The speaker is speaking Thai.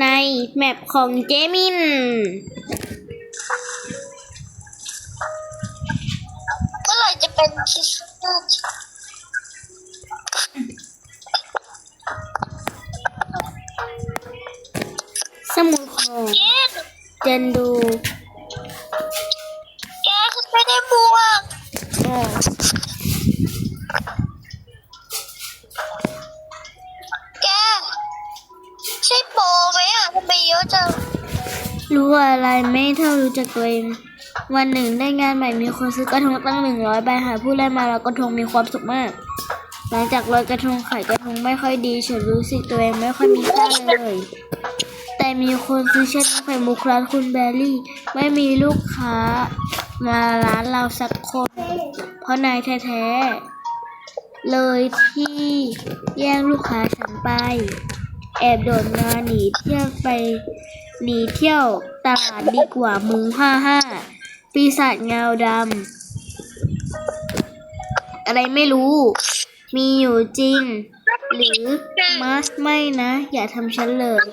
ในแมปของเจมินเมื่อไหร่จะเป็นคริสต์มาสสมุดของแกเจนดู แกฉันไม่ได้บวกอ๋อแก โปรไหมอะทำไมเยอะจังรู้อะไรไม่เท่ารู้จักตัวเอง วันหนึ่งได้งานใหม่มีคนซื้อกระทงตั้งหนึ่งร้อยใบหาผู้ได้มาแล้วกระทงมีความสุขมาก หลังจากลอยกระทงไข่กระทงไม่ค่อยดีฉันรู้สึกตัวเองไม่ค่อยมีค่าเลย แต่มีคนซื้อเช่นไข่มุกร้านคุณแบรี่ ไม่มีลูกค้า มาร้านเราสักคน เพราะนายแท้ๆเลยที่แย่งลูกค้าฉันไป แอบโดดนาหนีเที่ยวไป หนีเที่ยวตลาดดีกว่ามึงห้าห้าปีศาจเงาดำอะไรไม่รู้ มีอยู่จริง หรือมัสไม่นะ อย่าทำฉันเลย